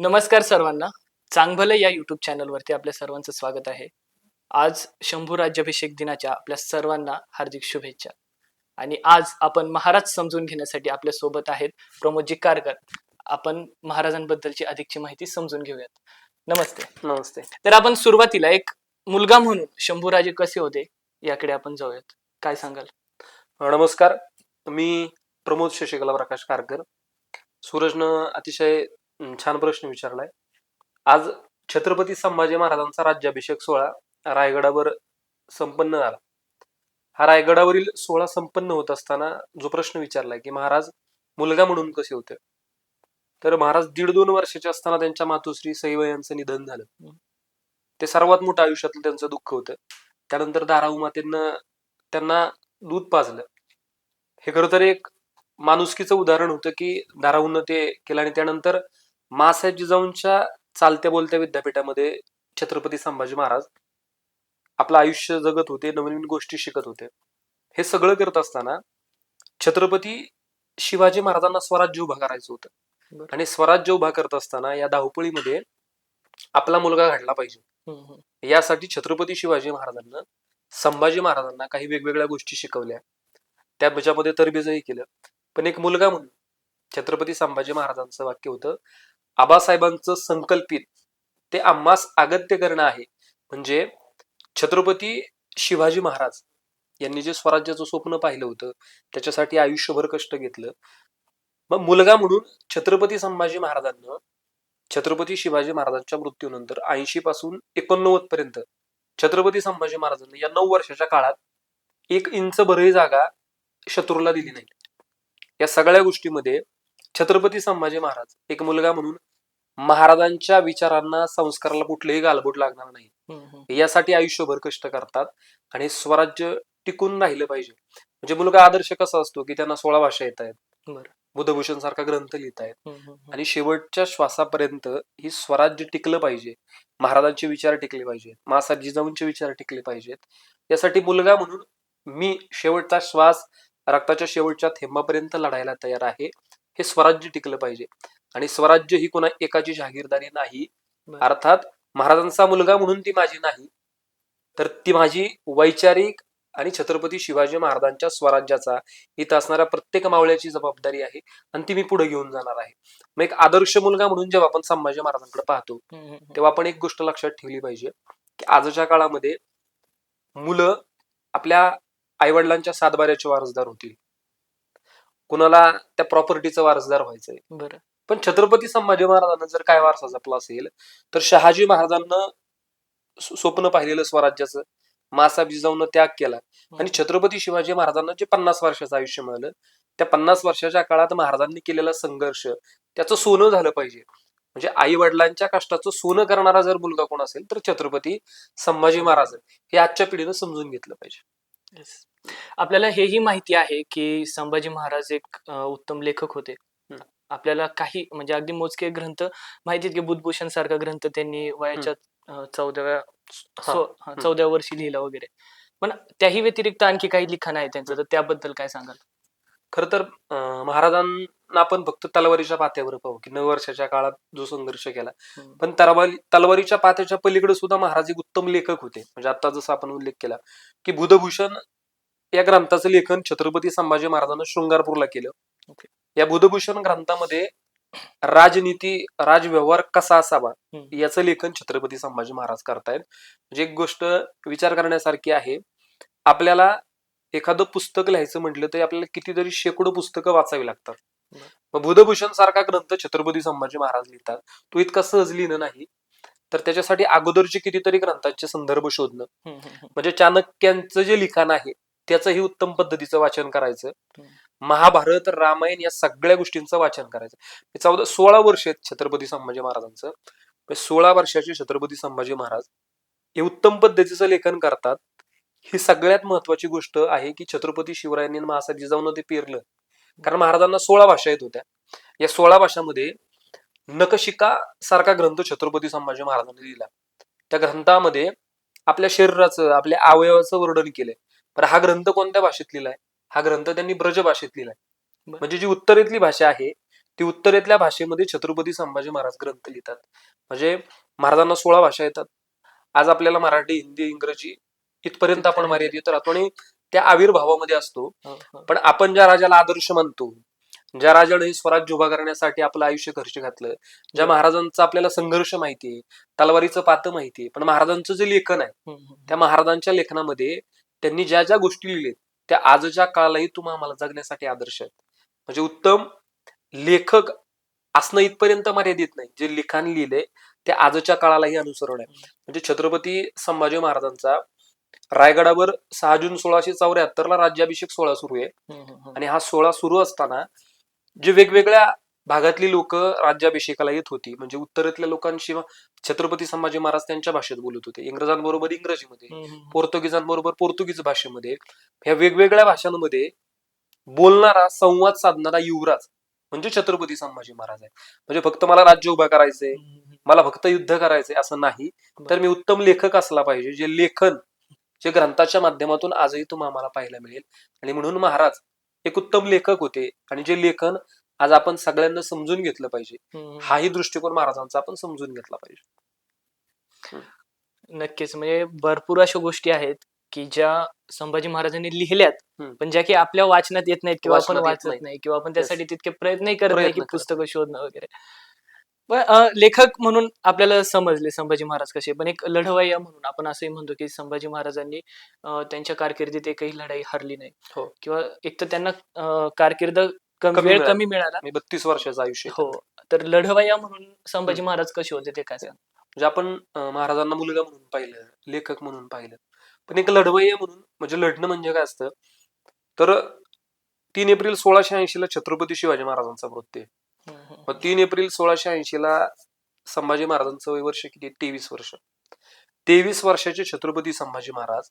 नमस्कार सर्वांना. चांगभलं या युट्यूब चॅनलवरती आपल्या सर्वांचं स्वागत आहे. आज शंभू राज्याभिषेक दिनाच्या आपल्या सर्वांना हार्दिक शुभेच्छा. आणि आज आपण महाराज समजून घेण्यासाठी आपल्यासोबत आहेत प्रमोदजी कारकर आपण महाराजांबद्दलची अधिकची माहिती समजून घेऊयात. नमस्ते. नमस्ते. तर आपण सुरुवातीला एक मुलगा म्हणून शंभूराजे कसे होते याकडे आपण जाऊयात. काय सांगाल? नमस्कार. मी प्रमोद शशिकला प्रकाश कारकर सूरजनं अतिशय छान प्रश्न विचारलाय. आज छत्रपती संभाजी महाराजांचा राज्याभिषेक सोहळा रायगडावर संपन्न झाला. हा रायगडावरील सोहळा संपन्न होत असताना जो प्रश्न विचारलाय की महाराज मुलगा म्हणून कसे होते? तर महाराज दीड दोन वर्षाचे असताना त्यांच्या मातोश्री सैव यांचं निधन झालं. ते सर्वात मोठं आयुष्यातलं त्यांचं दुःख होतं. त्यानंतर दाराऊ मातेनं त्यांना दूध पाजलं. हे खरं तर एक माणुसकीचं उदाहरण होतं की धाराऊनं ते केलं आणि त्यानंतर मासाहेब जिजाऊंच्या चालत्या बोलत्या विद्यापीठामध्ये छत्रपती संभाजी महाराज आपलं आयुष्य जगत होते नवीन नवीन गोष्टी शिकत होते. हे सगळं करत असताना छत्रपती शिवाजी महाराजांना स्वराज्य उभा करायचं होतं. आणि स्वराज्य उभा करत असताना या धावपळीमध्ये आपला मुलगा घडला पाहिजे. यासाठी छत्रपती शिवाजी महाराजांना संभाजी महाराजांना काही वेगवेगळ्या गोष्टी शिकवल्या. त्या त्याच्यामध्ये तरबेजही केलं. पण एक मुलगा म्हणून छत्रपती संभाजी महाराजांचं वाक्य होतं आबासाहेबांचं संकल्पित ते आम्हास अगत्य करणं आहे. म्हणजे छत्रपती शिवाजी महाराज यांनी जे स्वराज्याचं स्वप्न पाहिलं होतं त्याच्यासाठी आयुष्यभर कष्ट घेतलं. मग मुलगा म्हणून छत्रपती संभाजी महाराजांना छत्रपती शिवाजी महाराजांच्या मृत्यूनंतर ऐंशी पासून एकोणनव्वद पर्यंत छत्रपती संभाजी महाराजांनी या नऊ वर्षाच्या काळात एक इंच भरही जागा शत्रूला दिली नाही. या सगळ्या गोष्टीमध्ये छत्रपती संभाजी महाराज एक मुलगा म्हणून महाराजांच्या विचारांना संस्काराला कुठलेही गालबोट लागणार नाही. यासाठी आयुष्यभर कष्ट करतात आणि स्वराज्य टिकून राहिलं पाहिजे. म्हणजे मुलगा आदर्श कसा असतो की त्यांना सोळा भाषा येत आहेत. बुधभूषण सारखा ग्रंथ लिहित आहेत. आणि शेवटच्या श्वासापर्यंत ही स्वराज्य टिकलं पाहिजे. महाराजांचे विचार टिकले पाहिजेत. मासाहेब जिजाऊंचे विचार टिकले पाहिजेत. यासाठी मुलगा म्हणून मी शेवटचा श्वास रक्ताच्या शेवटच्या थेंबापर्यंत लढायला तयार आहे. हे स्वराज्य टिकलं पाहिजे. आणि स्वराज्य ही कोणा एकाची जहागीरदारी नाही. अर्थात महाराजांचा मुलगा म्हणून ती माझी नाही. तर ती माझी वैचारिक आणि छत्रपती शिवाजी महाराजांच्या स्वराज्याचा इथं असणाऱ्या प्रत्येक मावळ्याची जबाबदारी आहे आणि ती मी पुढे घेऊन जाणार आहे. मग एक आदर्श मुलगा म्हणून जेव्हा आपण संभाजी महाराजांकडे पाहतो. तेव्हा आपण एक गोष्ट लक्षात ठेवली पाहिजे की आजच्या काळामध्ये मुलं आपल्या आईवडिलांच्या सातबाऱ्याचे वारसदार होतील. कुणाला त्या प्रॉपर्टीचं वारसदार व्हायचंय? बरं. पण छत्रपती संभाजी महाराजांना जर काय वारसा जपला असेल तर शहाजी महाराजांना स्वप्न पाहिलेलं स्वराज्याचं. मासाहेब जिजाऊनं त्याग केला. आणि छत्रपती शिवाजी महाराजांना जे पन्नास वर्षाचं आयुष्य मिळालं त्या पन्नास वर्षाच्या काळात महाराजांनी केलेला संघर्ष त्याचं सोनं झालं पाहिजे. म्हणजे आई वडिलांच्या कष्टाचं सोनं करणारा जर मुलगा कोण असेल तर छत्रपती संभाजी महाराज. हे आजच्या पिढीनं समजून घेतलं पाहिजे. आपल्याला हेही माहिती आहे की संभाजी महाराज एक उत्तम लेखक होते. आपल्याला काही म्हणजे अगदी मोजके ग्रंथ माहिती आहेत की बुधभूषण सारखा ग्रंथ त्यांनी वयाच्या अ, चौदाव्या हा. सो- हा, चौदाव्या वर्षी लिहिला वगैरे. पण त्याही व्यतिरिक्त आणखी काही लिखाण आहे त्यांचं तर त्याबद्दल काय सांगाल? खर तर अं, महाराजांना आपण फक्त तलवारीच्या पात्यावर पाहू की नऊ वर्षाच्या काळात जो संघर्ष केला. हम्म. पण तलवारी तलवारीच्या पात्याच्या पलीकडे सुद्धा महाराज एक उत्तम लेखक होते. म्हणजे आता जसं आपण उल्लेख केला की बुधभूषण या ग्रंथाचं लेखन छत्रपती संभाजी महाराजांना शृंगारपूरला केलं. या बुधभूषण ग्रंथामध्ये राजनीती राजव्यवहार कसा असावा. याचं लेखन छत्रपती संभाजी महाराज करतायत म्हणजे एक गोष्ट विचार करण्यासारखी आहे आपल्याला एखादं पुस्तक लिहायचं म्हटलं तरी आपल्याला कितीतरी शेकडो पुस्तकं वाचावी लागतात. मग बुधभूषण सारखा ग्रंथ छत्रपती संभाजी महाराज लिहितात तो इतका सहज लिहिणं नाही तर त्याच्यासाठी अगोदरचे कितीतरी ग्रंथांचे संदर्भ शोधणं. म्हणजे चाणक्यांचं जे लिखाण आहे त्याचंही उत्तम पद्धतीचं वाचन करायचं. महाभारत रामायण या सगळ्या गोष्टींचं वाचन करायचं. चौदा सोळा वर्ष आहेत छत्रपती संभाजी महाराजांचं. सोळा वर्षाचे छत्रपती संभाजी महाराज. हे उत्तम पद्धतीचं लेखन करतात. ही सगळ्यात महत्वाची गोष्ट आहे की छत्रपती शिवरायांनी महासाजी जिजाऊन ते पेरलं. कारण महाराजांना सोळा भाषा येत होत्या. या सोळा भाषामध्ये नकशिका सारखा ग्रंथ छत्रपती संभाजी महाराजांनी लिहिला. त्या ग्रंथामध्ये आपल्या शरीराचं आपल्या अवयवाचं वर्णन केलंय. पण हा ग्रंथ कोणत्या भाषेत लिहिलाय? हा ग्रंथ त्यांनी ब्रज भाषेत लिहिलाय. म्हणजे जी उत्तरेतली भाषा आहे ती उत्तरेतल्या भाषेमध्ये छत्रपती संभाजी महाराज ग्रंथ लिहितात. म्हणजे महाराजांना सोळा भाषा येतात. आज आपल्याला मराठी हिंदी इंग्रजी इथपर्यंत आपण मर्यादित राहतो आणि त्या आविर्भावामध्ये असतो. हो, हो. पण आपण ज्या राजाला आदर्श मानतो ज्या राजाने स्वराज्य उभा करण्यासाठी आपलं आयुष्य खर्च घातलं ज्या महाराजांचा आपल्याला संघर्ष माहितीये तलवारीचं पातं माहितीये पण महाराजांचं जे लेखन आहे त्या महाराजांच्या लेखनामध्ये त्यांनी ज्या ज्या गोष्टी लिहिलेत त्या आजच्या काळालाही तुम्हा आम्हाला जगण्यासाठी आदर्श आहेत. म्हणजे उत्तम लेखक असणं इथपर्यंत मर्यादित नाही. जे लिखाण लिहिले ते आजच्या काळालाही अनुसरण आहे. म्हणजे छत्रपती संभाजी महाराजांचा रायगडावर सहा जून सोळाशे चौऱ्याहत्तर ला राज्याभिषेक सोहळा सुरू आहे. आणि हा सोहळा सुरू असताना जे वेगवेगळ्या भागातली लोक राज्याभिषेकाला येत होती. म्हणजे उत्तरेतल्या लोकांशी छत्रपती संभाजी महाराज त्यांच्या भाषेत बोलत होते. इंग्रजांबरोबर इंग्रजीमध्ये पोर्तुगीजांबरोबर पोर्तुगीज भाषेमध्ये ह्या वेगवेगळ्या भाषांमध्ये बोलणारा संवाद साधणारा युवराज म्हणजे छत्रपती संभाजी महाराज आहे म्हणजे फक्त मला राज्य उभा करायचंय. मला फक्त युद्ध करायचंय असं नाही. तर मी उत्तम लेखक असला पाहिजे जे लेखन जे ग्रंथाच्या माध्यमातून आजही तुम्हाला पाहायला मिळेल. आणि म्हणून महाराज एक उत्तम लेखक होते. आणि जे लेखन आज आपण सगळ्यांना समजून घेतलं पाहिजे. हाही दृष्टिकोन महाराजांचा आपण समजून घेतला पाहिजे. नक्कीच म्हणजे भरपूर अशा गोष्टी आहेत की ज्या संभाजी महाराजांनी लिहिल्यात. पण ज्या की आपल्या वाचनात येत नाहीत किंवा आपण वाचत नाही. किंवा आपण त्यासाठी तितके प्रयत्नही करत नाही की पुस्तकं शोधणं वगैरे. पण लेखक म्हणून आपल्याला समजले संभाजी महाराज कसे पण एक लढवय्या म्हणून आपण असंही म्हणतो की संभाजी महाराजांनी त्यांच्या कारकिर्दीत एकही लढाई हरली नाही. हो. किंवा एक तर त्यांना कारकीर्द कमी कमी वेळ मिळाली. कमी मिळाला. मी बत्तीस वर्षाचं आयुष्य आहे. हो तर लढवय्या म्हणून संभाजी महाराज कसे होते ते काय सांग? म्हणजे आपण अं, महाराजांना मुलगा म्हणून पाहिलं लेखक म्हणून पाहिलं. पण एक लढवय्या म्हणून म्हणजे लढणं म्हणजे काय असतं? तर तीन एप्रिल सोळाशे ऐंशी ला छत्रपती शिवाजी महाराजांचा मृत्यू आहे. हम्म, हम्म. मग तीन एप्रिल सोळाशे ऐंशी ला संभाजी महाराजांचं वय वर्ष किती तेवीस वर्ष. तेवीस वर्षाचे छत्रपती संभाजी महाराज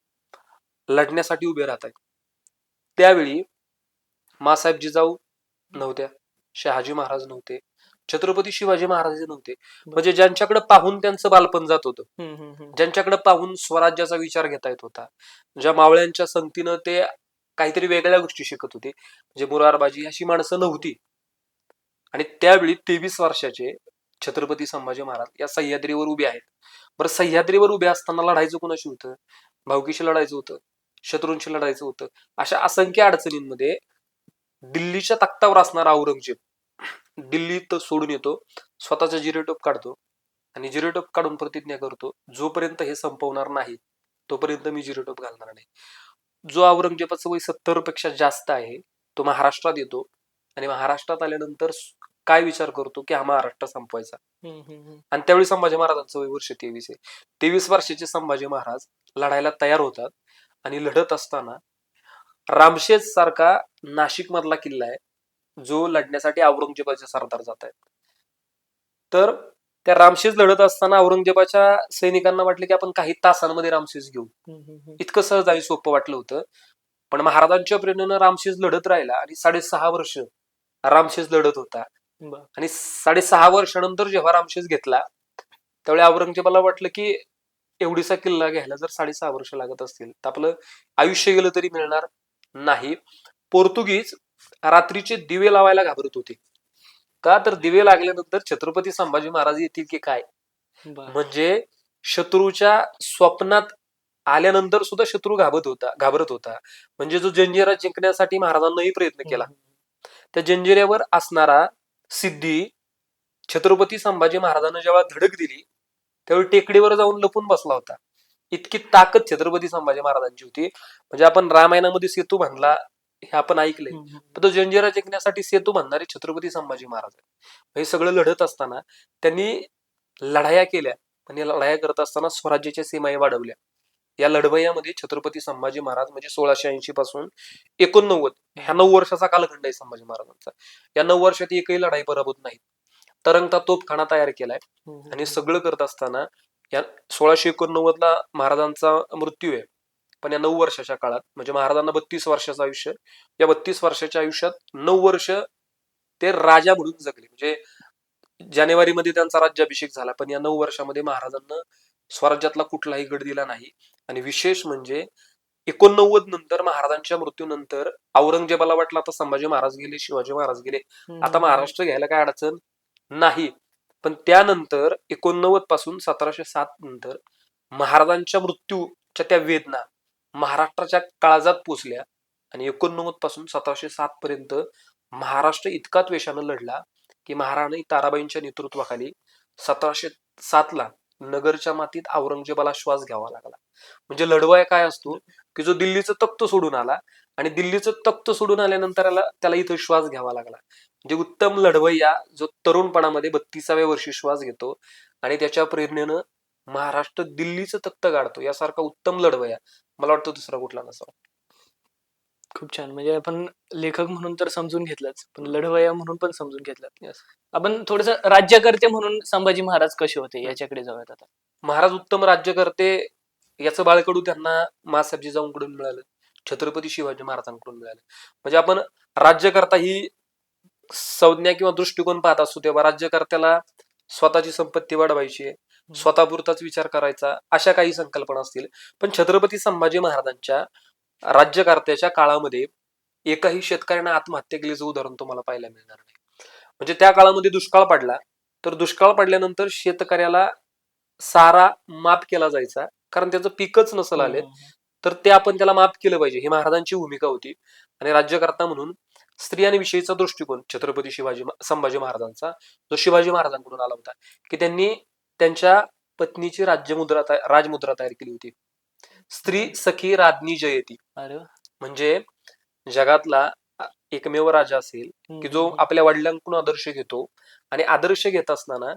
लढण्यासाठी उभे राहत आहेत. त्यावेळी मासाहेब जिजाऊ नव्हत्या. शहाजी महाराज नव्हते. छत्रपती शिवाजी महाराज नव्हते. म्हणजे ज्यांच्याकडे पाहून त्यांचं बालपण जात होतं. ज्यांच्याकडे पाहून स्वराज्याचा विचार घेता येत होता ज्या मावळ्यांच्या संगतीनं ते काहीतरी वेगळ्या गोष्टी शिकत होते. म्हणजे मुरारबाजी अशी माणसं नव्हती. आणि त्यावेळी तेवीस वर्षाचे छत्रपती संभाजी महाराज या सह्याद्रीवर उभे आहेत. बरं सह्याद्रीवर उभे असताना लढायचं कोणाशी होतं? भाऊकीशी लढायचं होतं? शत्रूंशी लढायचं होतं? अशा असंख्य अडचणींमध्ये दिल्लीच्या तख्तावर असणारा औरंगजेब. दिल्लीत सोडून येतो स्वतःचा जिरेटोप काढतो आणि जिरेटोप काढून प्रतिज्ञा करतो जोपर्यंत हे संपवणार नाही तोपर्यंत मी जिरेटोप घालणार नाही. जो औरंगजेबाचं वय सत्तरपेक्षा जास्त आहे तो महाराष्ट्रात येतो आणि महाराष्ट्रात आल्यानंतर काय विचार करतो की हा महाराष्ट्र संपवायचा. आणि त्यावेळी संभाजी महाराजांचं वय वर्ष तेवीस आहे. तेवीस वर्षाचे संभाजी महाराज लढायला तयार होतात आणि लढत असताना रामशेज सारखा नाशिक मधला किल्ला आहे जो लढण्यासाठी औरंगजेबाचे सरदार जात आहेत तर त्या रामशेज लढत असताना औरंगजेबाच्या सैनिकांना वाटले की आपण काही तासांमध्ये रामशेज घेऊ. इतकं सहज आणि सोपं वाटलं होतं पण महाराजांच्या प्रेरणेनं रामशेज लढत राहिला आणि साडेसहा वर्ष रामशेज लढत होता. आणि साडेसहा वर्षानंतर जेव्हा रामशेज घेतला त्यावेळी औरंगजेबाला वाटलं की एवढीसा किल्ला घ्यायला जर साडेसहा वर्ष लागत असतील तर आपलं आयुष्य गेलं तरी मिळणार नाही. पोर्तुगीज रात्रीचे दिवे लावायला घाबरत होते. का तर दिवे लागल्यानंतर छत्रपती संभाजी महाराज येतील की काय. म्हणजे शत्रूच्या स्वप्नात आल्यानंतर सुद्धा शत्रू घाबरत होता घाबरत होता. म्हणजे जो जंजिरा जिंकण्यासाठी महाराजांनाही प्रयत्न केला. त्या जंजिऱ्यावर असणारा सिद्धी छत्रपती संभाजी महाराजांना जेव्हा धडक दिली त्यावेळी टेकडीवर जाऊन लपून बसला होता. इतकी ताकद छत्रपती संभाजी महाराजांची होती. म्हणजे आपण रामायणामध्ये सेतू बांधला हे आपण हम्म. पण तो जंजिरा जिंकण्यासाठी सेतू बांधणारे छत्रपती संभाजी महाराज हे सगळं लढत असताना त्यांनी लढाया केल्या. या लढाया करत असताना स्वराज्याच्या सीमाही वाढवल्या. या लढवयामध्ये छत्रपती संभाजी महाराज म्हणजे सोळाशे ऐंशी पासून एकोणनव्वद ह्या नऊ वर्षाचा कालखंड आहे संभाजी महाराजांचा. या नऊ वर्षात एकही लढाई पराभूत नाही. तरंगता तोफखाना तयार केलाय. आणि सगळं करत असताना या सोळाशे एकोणनव्वद ला महाराजांचा मृत्यू आहे. पण या नऊ वर्षाच्या काळात म्हणजे महाराजांना बत्तीस वर्षाचं आयुष्य या बत्तीस वर्षाच्या आयुष्यात नऊ वर्ष ते राजा म्हणून जगले. म्हणजे जानेवारीमध्ये त्यांचा राज्याभिषेक झाला पण या नऊ वर्षामध्ये महाराजांना स्वराज्यातला कुठलाही गड दिला नाही. आणि विशेष म्हणजे एकोणनव्वद नंतर महाराजांच्या मृत्यूनंतर औरंगजेबाला वाटलं आता संभाजी महाराज गेले शिवाजी महाराज गेले. आता महाराष्ट्र घ्यायला काय अडचण नाही. पण त्यानंतर एकोणनव्वदपासून सतराशे सात नंतर महाराजांच्या मृत्यूच्या त्या वेदना महाराष्ट्राच्या काळजात पोचल्या आणि एकोणनव्वदपासून सतराशे सात पर्यंत महाराष्ट्र इतका द्वेषानं लढला की महाराणी ताराबाईंच्या नेतृत्वाखाली सतराशे सातला नगरच्या मातीत औरंगजेबाला श्वास घ्यावा लागला. म्हणजे लढवाय काय असतो की जो दिल्लीचं तख्त सोडून आला आणि दिल्लीचं तख्त सोडून आल्यानंतर त्याला इथं श्वास घ्यावा लागला. म्हणजे उत्तम लढवय्या जो तरुणपणामध्ये बत्तीसाव्या वर्षी श्वास घेतो आणि त्याच्या प्रेरणेनं महाराष्ट्र दिल्लीचं तख्त गाडतो. यासारखा उत्तम लढवय्या. मला वाटतं दुसरा कुठला नसावा. खूप छान. म्हणजे आपण लेखक म्हणून तर समजून घेतलंच पण लढवया म्हणून पण समजून घेतलं. आपण थोडस राज्यकर्ते म्हणून संभाजी महाराज कसे होते याच्याकडे जाऊयात आता. महाराज उत्तम राज्यकर्ते याचं बाळकडू त्यांना मासाहेब जिजाऊंकडून मिळालं. छत्रपती शिवाजी महाराजांकडून मिळालं. म्हणजे आपण राज्यकर्ता ही संज्ञा किंवा दृष्टिकोन पाहत असतो तेव्हा राज्यकर्त्याला स्वतःची संपत्ती वाढवायची आहे स्वतःपुरताच विचार करायचा अशा काही संकल्पना असतील. पण छत्रपती संभाजी महाराजांच्या राज्यकर्त्याच्या काळामध्ये एकाही शेतकऱ्याने आत्महत्या केल्याचं उदाहरण तुम्हाला पाहायला मिळणार नाही. म्हणजे त्या काळामध्ये दुष्काळ पडला तर दुष्काळ पडल्यानंतर शेतकऱ्याला सारा माफ केला जायचा कारण त्याचं पीकच नसल आले तर ते आपण त्याला माफ केलं पाहिजे. ही महाराजांची भूमिका होती. आणि राज्यकर्ता म्हणून स्त्रियांविषयीचा दृष्टिकोन छत्रपती शिवाजी संभाजी महाराजांचा जो शिवाजी महाराजांकडून आला होता की त्यांनी त्यांच्या पत्नीची राज्यमुद्रा राजमुद्रा तयार केली होती स्त्री सखी राज्ञी जयती. म्हणजे जगातला एकमेव राजा असेल की जो. आपल्या वडिलांकडून आदर्श घेतो आणि आदर्श घेत असताना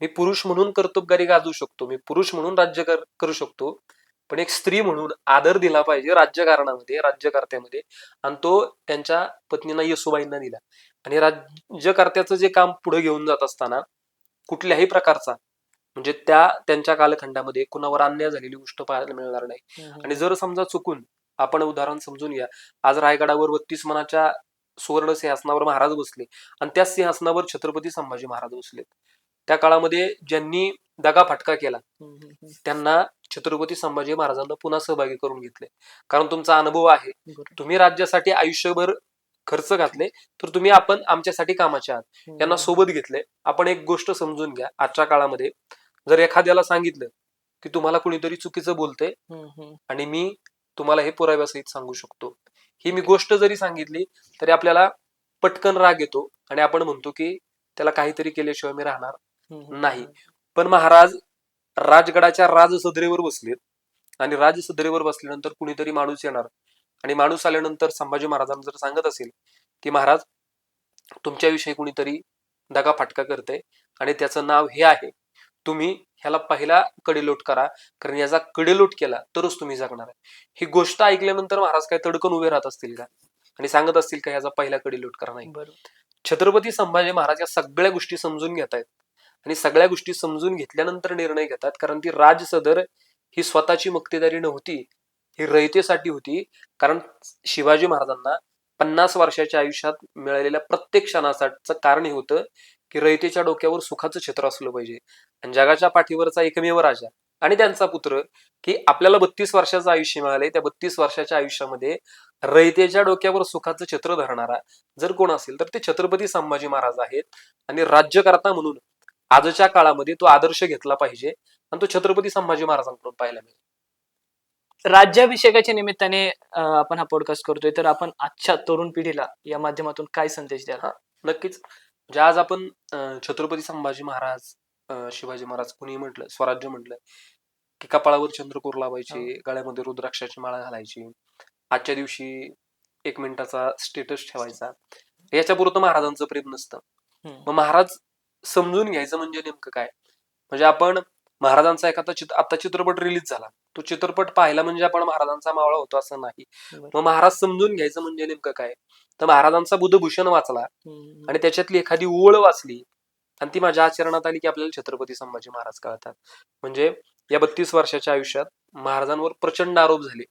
मी पुरुष म्हणून कर्तबगारी गाजवू शकतो मी पुरुष म्हणून राज्य करू शकतो पण एक स्त्री म्हणून आदर दिला पाहिजे राज्यकारणामध्ये राज्यकर्त्यामध्ये. आणि तो त्यांच्या पत्नीना येसुबाईंना दिला. आणि राज्यकर्त्याचं जे काम पुढे घेऊन जात असताना कुठल्याही प्रकारचा म्हणजे त्या त्यांच्या कालखंडामध्ये कुणावर अन्याय झालेली गोष्ट पाहायला मिळणार नाही. आणि जर समजा चुकून आपण उदाहरण समजून घ्या. आज रायगडावर बत्तीस मनाच्या सुवर्ण सिंहासनावर महाराज बसले. आणि त्या सिंहासनावर छत्रपती संभाजी महाराज बसलेत. त्या काळामध्ये ज्यांनी दगा फटका केला. त्यांना छत्रपती संभाजी महाराजांना पुन्हा सहभागी करून घेतले. कारण तुमचा अनुभव आहे. तुम्ही राज्यासाठी आयुष्यभर खर्च घातले तर तुम्ही आपण आमच्यासाठी कामाचे आहात. यांना सोबत घेतले. आपण एक गोष्ट समजून घ्या. आजच्या काळामध्ये जर एखाद्याला सांगितलं की तुम्हाला कुणीतरी चुकीचं हम्म. आणि मी तुम्हाला हे पुराव्यासहित सांगू शकतो. ही मी गोष्ट जरी सांगितली तरी आपल्याला पटकन राग येतो आणि आपण म्हणतो की त्याला काहीतरी केल्याशिवाय मी राहणार नाही. पण महाराज राजगडाच्या राजसदरेवर बसलेत. आणि राजसदरेवर बसल्यानंतर कुणीतरी माणूस येणार. आणि माणूस आल्यानंतर संभाजी महाराजांना जर सांगत असेल की महाराज तुमच्याविषयी कुणीतरी दगा फाटका करते आणि त्याचं नाव हे आहे. तुम्ही ह्याला पहिला कडेलोट करा कारण याचा कडेलोट केला तरच तुम्ही जगणार आहे. ही गोष्ट ऐकल्यानंतर महाराज काय तडकन उभे राहत असतील का? आणि सांगत असतील का ह्याचा पहिला कडेलोट करा नाही? छत्रपती संभाजी महाराज या सगळ्या गोष्टी समजून घेत आहेत आणि सगळ्या गोष्टी समजून घेतल्यानंतर निर्णय घेतात. कारण ती राजसदर ही स्वतःची मक्तेदारी नव्हती ही रयतेसाठी होती. कारण शिवाजी महाराजांना पन्नास वर्षाच्या आयुष्यात मिळालेल्या प्रत्येक क्षणासाठीचं कारण हे होतं की रयतेच्या डोक्यावर सुखाचं क्षेत्र असलं पाहिजे. आणि जगाच्या पाठीवरचा एकमेव राजा आणि त्यांचा पुत्र की आपल्याला बत्तीस वर्षाचं आयुष्य मिळालंय त्या बत्तीस वर्षाच्या आयुष्यामध्ये रयतेच्या डोक्यावर सुखाचं छत्र धरणारा जर कोण असेल तर ते छत्रपती संभाजी महाराज आहेत. आणि राज्यकर्ता म्हणून आजच्या काळामध्ये तो आदर्श घेतला पाहिजे. आणि तो छत्रपती संभाजी महाराजांकडून पाहायला मिळेल. राज्याभिषेकाच्या निमित्ताने आपण हा पॉडकास्ट करतोय. तर आपण आजच्या तरुण पिढीला या माध्यमातून काय संदेश द्याल? नक्कीच. म्हणजे आज आपण छत्रपती संभाजी महाराज शिवाजी महाराज कुणी म्हटलं स्वराज्य म्हटलं की कपाळावर चंद्रकोर लावायचे गळ्यामध्ये रुद्राक्षाची माळा घालायची आजच्या दिवशी एक मिनिटाचा स्टेटस ठेवायचा. याच्या पुरतं महाराजांचं प्रेम नसतं. मग महाराज समजून घ्यायचं म्हणजे नेमकं काय? म्हणजे आपण महाराजांचा एखादा चित्र आता चित्रपट रिलीज झाला. तो चित्रपट पाहिला म्हणजे आपण महाराजांचा मावळा होतो असं नाही. मग महाराज समजून घ्यायचं म्हणजे नेमकं काय? तर महाराजांचा बुधभूषण वाचला. आणि त्याच्यातली एखादी ओळ वाचली आणि ती माझ्या आचरणात आली की आपल्याला छत्रपती संभाजी महाराज कळतात. म्हणजे या बत्तीस वर्षाच्या आयुष्यात महाराजांवर प्रचंड आरोप झाले.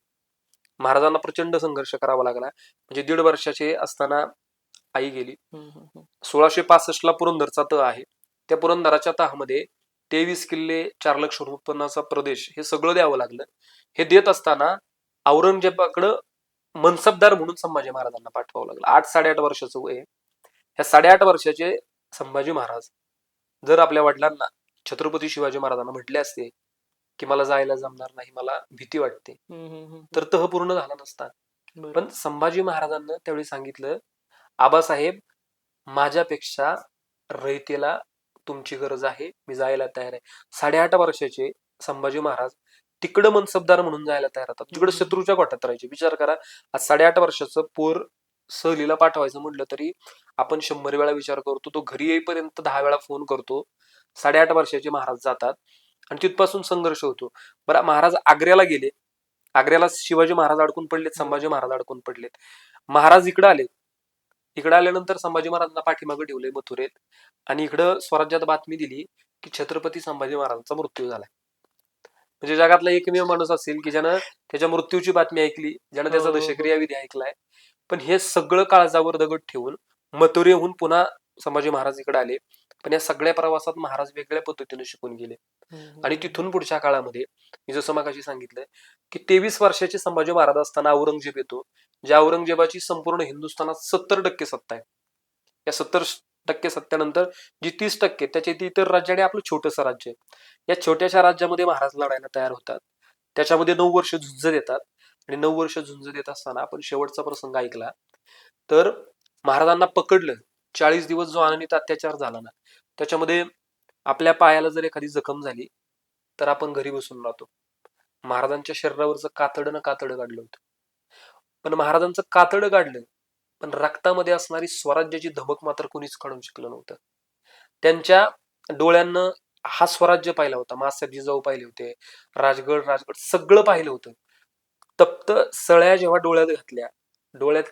महाराजांना प्रचंड संघर्ष करावा लागला. म्हणजे दीड वर्षाचे असताना आई गेली. सोळाशे पासष्ट ला पुरंदरचा तह आहे त्या पुरंदराच्या तहामध्ये तेवीस किल्ले चार लक्ष उत्पन्नाचा प्रदेश हे सगळं द्यावं लागलं हे देत असताना औरंगजेबाकडं मनसबदार म्हणून संभाजी महाराजांना पाठवावं लागलं आठ साडेआठ वर्षाचं वय. ह्या साडेआठ वर्षाचे संभाजी महाराज जर आपल्या वडिलांना छत्रपती शिवाजी महाराजांना म्हटले असते की मला जायला जमणार नाही मला भीती वाटते. तर तह पूर्ण झाला नसता. पण संभाजी महाराजांना त्यावेळी सांगितलं आबासाहेब माझ्यापेक्षा रयतेला तुमची गरज आहे. मी जायला तयार आहे. साडेआठ वर्षाचे संभाजी महाराज तिकडं मनसबदार म्हणून जायला तयार होतात. तिकडे. शत्रूच्या गोठ्यात राहायचे. विचार करा आज साडेआठ वर्षाचं पोर सहलीला पाठवायचं म्हटलं तरी आपण शंभर वेळा विचार करतो तो घरी येईपर्यंत दहा वेळा फोन करतो. साडेआठ वर्षाचे महाराज जातात आणि तिथपासून संघर्ष होतो. बरं महाराज आग्र्याला गेले. आग्र्याला शिवाजी महाराज अडकून पडलेत संभाजी महाराज अडकून पडलेत. महाराज इकडे आले इकडे आल्यानंतर संभाजी महाराजांना पाठीमागे ठेवले मथुरेत. आणि इकडं स्वराज्यात बातमी दिली की छत्रपती संभाजी महाराजांचा मृत्यू झालाय. म्हणजे जगातला एकमेव माणूस असेल की ज्यानं त्याच्या मृत्यूची बातमी ऐकली ज्यानं त्याचा हो, हो, हो. दशक्रिया विधी ऐकलाय. पण हे सगळं काळजावर दगड ठेवून मथुरेहून पुन्हा संभाजी महाराज इकडे आले. पण या सगळ्या प्रवासात महाराज वेगळ्या पद्धतीने शिकून गेले. आणि. तिथून पुढच्या काळामध्ये मी जसं मगाशी सांगितलंय की तेवीस वर्षाचे संभाजी महाराज असताना औरंगजेब येतो ज्या औरंगजेबाची संपूर्ण हिंदुस्थानात सत्तर टक्के सत्ता आहे. या सत्तर टक्के सत्तेनंतर जी तीस टक्के त्याचे ती इतर राज्याने आपलं छोटंसं राज्य आहे. या छोट्याशा राज्यामध्ये महाराज लढायला तयार होतात. त्याच्यामध्ये नऊ वर्ष झुंज देतात. आणि नऊ वर्ष झुंज देत असताना आपण शेवटचा प्रसंग ऐकला. तर महाराजांना पकडलं. चाळीस दिवस जो अनन्यत अत्याचार झाला ना त्याच्यामध्ये आपल्या पायाला जर एखादी जखम झाली तर आपण घरी बसून राहतो. महाराजांच्या शरीरावरचं कातडं ना कातडं काढलं होतं. पण महाराजांचं कातडं काढलं पण रक्तामध्ये असणारी स्वराज्याची धमक मात्र कोणीच काढून शिकलं नव्हतं. त्यांच्या डोळ्यांना हा स्वराज्य पाहिला होता. मासाहेब जिजाऊ पाहिले होते राजगड राजगड सगळं पाहिलं होतं. तप्त सळ्या जेव्हा डोळ्यात घातल्या डोळ्यात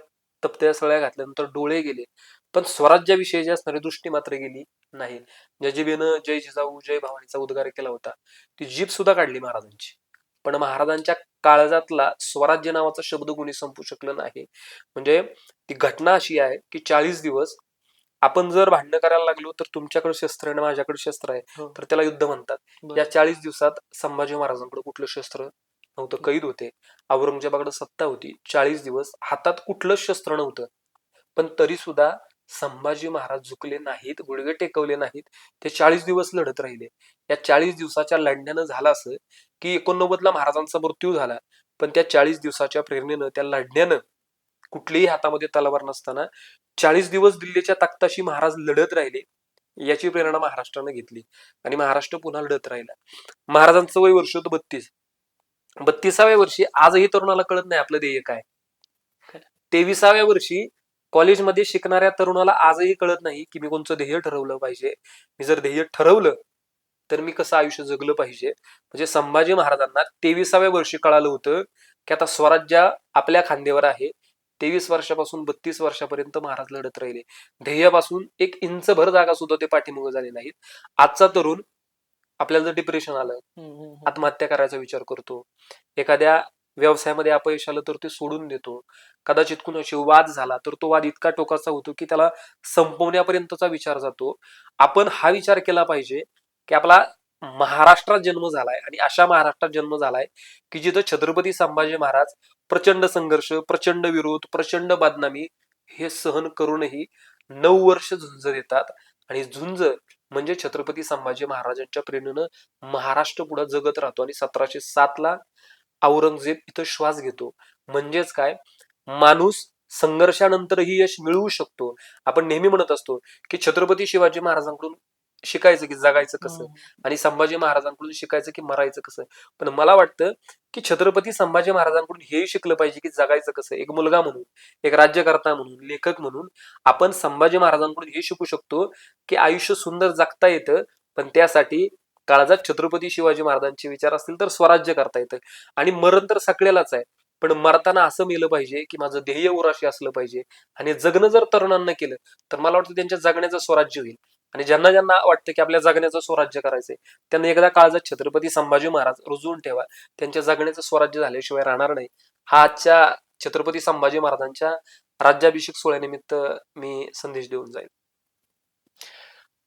तप्त्या सळ्या घातल्यानंतर डोळे गेले पण स्वराज्याविषयी असणारी दृष्टी मात्र गेली नाही. ज्या जिभेनं जय जिजाऊ जय भवानीचा उद्गार केला होता ती जीभ सुद्धा काढली महाराजांची. पण महाराजांच्या काळजातला स्वराज्य नावाचा शब्द कोणी संपू शकलं नाही. म्हणजे ती घटना अशी आहे की चाळीस दिवस आपण जर भांडणं करायला लागलो तर तुमच्याकडे शस्त्र आणि माझ्याकडे शस्त्र आहे. हो. तर त्याला युद्ध म्हणतात. या चाळीस दिवसात संभाजी महाराजांकडे कुठलं शस्त्र नव्हतं कैद होते. औरंगजेबाकडे सत्ता होती. चाळीस दिवस हातात कुठलंच शस्त्र नव्हतं. पण तरी सुद्धा संभाजी महाराज झुकले नाहीत गुडघे टेकवले नाहीत ते चाळीस दिवस लढत राहिले. या चाळीस दिवसाच्या लढण्यानं झालं असं की एकोणनव्वदला महाराजांचा मृत्यू झाला पण त्या चाळीस दिवसाच्या प्रेरणेनं त्या लढण्यानं कुठलीही हातामध्ये तलवार नसताना चाळीस दिवस दिल्लीच्या तख्ताशी महाराज लढत राहिले याची प्रेरणा महाराष्ट्रानं घेतली आणि महाराष्ट्र पुन्हा लढत राहिला. महाराजांचं वय वर्ष होतं बत्तीस. बत्तीसाव्या वर्षी आजही तरुणाला कळत नाही आपलं ध्येय काय. तेविसाव्या वर्षी कॉलेजमध्ये शिकणाऱ्या तरुणाला आजही कळत नाही की मी कोणचं ध्येय ठरवलं पाहिजे. मी जर ध्येय ठरवलं तर मी कसं आयुष्य जगलं पाहिजे? म्हणजे संभाजी महाराजांना तेविसाव्या वर्षी कळालं होतं की आता स्वराज्य आपल्या खांद्यावर आहे. तेवीस वर्षापासून बत्तीस वर्षापर्यंत महाराज लढत राहिले. ध्येयापासून एक इंच भर जागा सुद्धा ते पाठीमुगे झाले नाहीत. आजचा तरुण आपल्याला जर डिप्रेशन आलं. आत्महत्या करायचा विचार करतो. एखाद्या व्यवसायामध्ये अपयश आलं तर ते सोडून देतो. कदाचित कुणाशी वाद झाला तर तो वाद इतका टोकाचा होतो की त्याला संपवण्यापर्यंतचा विचार जातो. आपण हा विचार केला पाहिजे की आपला महाराष्ट्रात जन्म झालाय आणि अशा महाराष्ट्रात जन्म झालाय की जिथं छत्रपती संभाजी महाराज प्रचंड संघर्ष प्रचंड विरोध प्रचंड बदनामी हे सहन करूनही नऊ वर्ष झुंज देतात. आणि झुंज म्हणजे छत्रपती संभाजी महाराजांच्या प्रेरणेनं महाराष्ट्र पुढे जगत राहतो आणि सतराशे सात ला औरंगजेब इथं श्वास घेतो. म्हणजेच काय? माणूस संघर्षानंतरही यश मिळवू शकतो. आपण नेहमी म्हणत असतो की छत्रपती शिवाजी महाराजांकडून शिकायचं की जगायचं कसं? हम्म, आणि संभाजी महाराजांकडून शिकायचं की मरायचं कसं? पण मला वाटतं की छत्रपती संभाजी महाराजांकडून हेही शिकलं पाहिजे की जगायचं कसं? एक मुलगा म्हणून एक राज्यकर्ता म्हणून लेखक म्हणून आपण संभाजी महाराजांकडून हे शिकू शकतो की आयुष्य सुंदर जगता येतं पण त्यासाठी काळजात छत्रपती शिवाजी महाराजांचे विचार असतील तर स्वराज्य करता येतं. आणि मरण तर सगळ्यालाच आहे. पण मरताना असं मेलं पाहिजे की माझं ध्येय उराशी असलं पाहिजे. आणि जगणं जर तरुणांना केलं तर मला वाटतं त्यांच्या जगण्याचं स्वराज्य होईल. आणि ज्यांना ज्यांना वाटतं की आपल्या जगण्याचं स्वराज्य करायचंय त्यांना एकदा काळजात छत्रपती संभाजी महाराज रुजवून ठेवा. त्यांच्या जगण्याचं स्वराज्य झाल्याशिवाय राहणार नाही. हा आजच्या छत्रपती संभाजी महाराजांच्या राज्याभिषेक सोहळ्यानिमित्त मी संदेश देऊन जाईल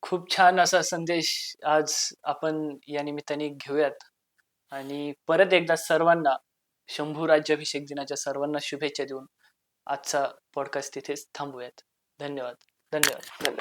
खूप छान असा संदेश आज आपण या निमित्ताने घेऊयात. आणि परत एकदा सर्वांना शंभू राज्याभिषेक दिनाच्या सर्वांना शुभेच्छा देऊन आजचा पॉडकास्ट तिथेच थांबूयात. धन्यवाद. धन्यवाद. धन्यवाद.